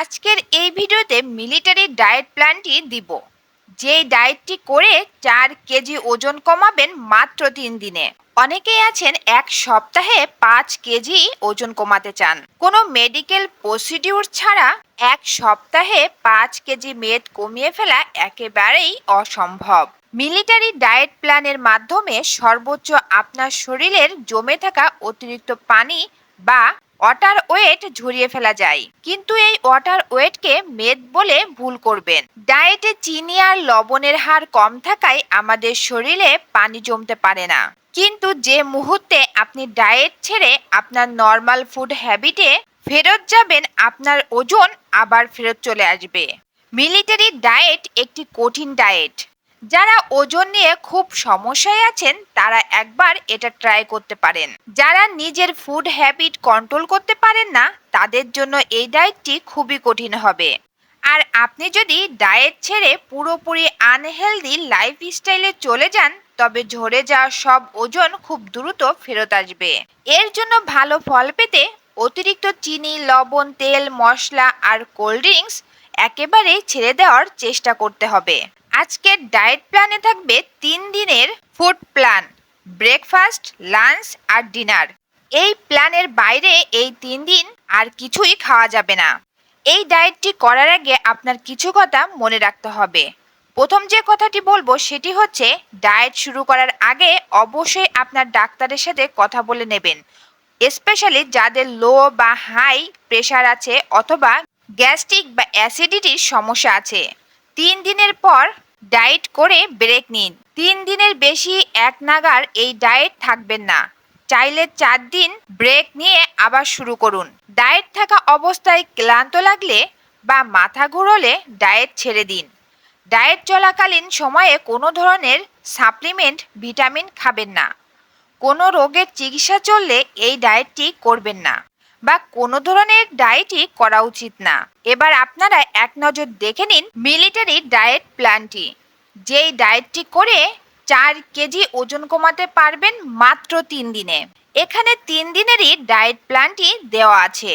আজকের এই ভিডিওতে মিলিটারি ডায়েট প্ল্যানটি দিব। যেই ডায়েটটি করে চার কেজি ওজন কমাবেন মাত্র তিন দিনে। অনেকেই আছেন এক সপ্তাহে পাঁচ কেজি ওজন কমাতে চান। কোনো মেডিকেল প্রসিডিউর ছাড়া এক সপ্তাহে পাঁচ কেজি মেদ কমিয়ে ফেলা একেবারেই অসম্ভব। মিলিটারি ডায়েট প্ল্যানের মাধ্যমে সর্বোচ্চ আপনার শরীরের জমে থাকা অতিরিক্ত পানি বা ওয়াটার ওয়েট ঝরিয়ে ফেলা যায়। কিন্তু এই ওয়াটার ওয়েটকে মেদ বলে ভুল করবেন। ডায়েটে চিনি আর লবণের হার কম থাকায় আমাদের শরীরে পানি জমতে পারে না। কিন্তু যে মুহূর্তে আপনি ডায়েট ছেড়ে আপনার নর্মাল ফুড হ্যাবিটে ফেরত যাবেন, আপনার ওজন আবার ফেরত চলে আসবে। মিলিটারি ডায়েট একটি কঠিন ডায়েট। যারা ওজন নিয়ে খুব সমস্যায় আছেন, তারা একবার এটা ট্রাই করতে পারেন। যারা নিজের ফুড হ্যাবিট কন্ট্রোল করতে পারেন না, তাদের জন্য এই ডায়েটটি খুবই কঠিন হবে। আর আপনি যদি ডায়েট ছেড়ে পুরোপুরি আনহেলদি লাইফস্টাইলে চলে যান, তবে ঝরে যাওয়া সব ওজন খুব দ্রুত ফেরত আসবে। এর জন্য ভালো ফল পেতে অতিরিক্ত চিনি, লবণ, তেল, মশলা আর কোল্ড ড্রিঙ্কস একেবারেই ছেড়ে দেওয়ার চেষ্টা করতে হবে। আজকের ডায়েট প্ল্যানে থাকবে তিন দিনের ফুড প্ল্যান ব্রেকফাস্ট লাঞ্চ আর ডিনার এই প্ল্যানের বাইরে এই তিন দিন আর কিছুই খাওয়া যাবে না। এই ডায়েটটি করার আগে আপনার কিছু কথা মনে রাখতে হবে। প্রথম যে কথাটি বলব সেটি হচ্ছে ডায়েট শুরু করার আগে অবশ্যই আপনার ডাক্তারের সাথে কথা বলে নেবেন। স্পেশালি যাদের লো বা হাই প্রেশার আছে অথবা গ্যাস্ট্রিক বা অ্যাসিডিটির সমস্যা আছে। তিন দিনের পর ডায়েট করে ব্রেক নিন। তিন দিনের বেশি এক নাগার এই ডায়েট থাকবেন না। চাইলে চার দিন ব্রেক নিয়ে আবার শুরু করুন। ডায়েট থাকা অবস্থায় ক্লান্ত লাগলে বা মাথা ঘুরোলে ডায়েট ছেড়ে দিন। ডায়েট চলাকালীন সময়ে কোনো ধরনের সাপ্লিমেন্ট, ভিটামিন খাবেন না। কোনো রোগের চিকিৎসা চললে এই ডায়েটটি করবেন না। বা কোনো ধরনের ডায়েটই করা উচিত না। এবার আপনারা এক নজর দেখে নিন মিলিটারি ডায়েট প্ল্যানটি যেই ডায়েটটি করে চার কেজি ওজন কমাতে পারবেন মাত্র তিন দিনে। এখানে তিন দিনেরই ডায়েট প্ল্যানটি দেওয়া আছে।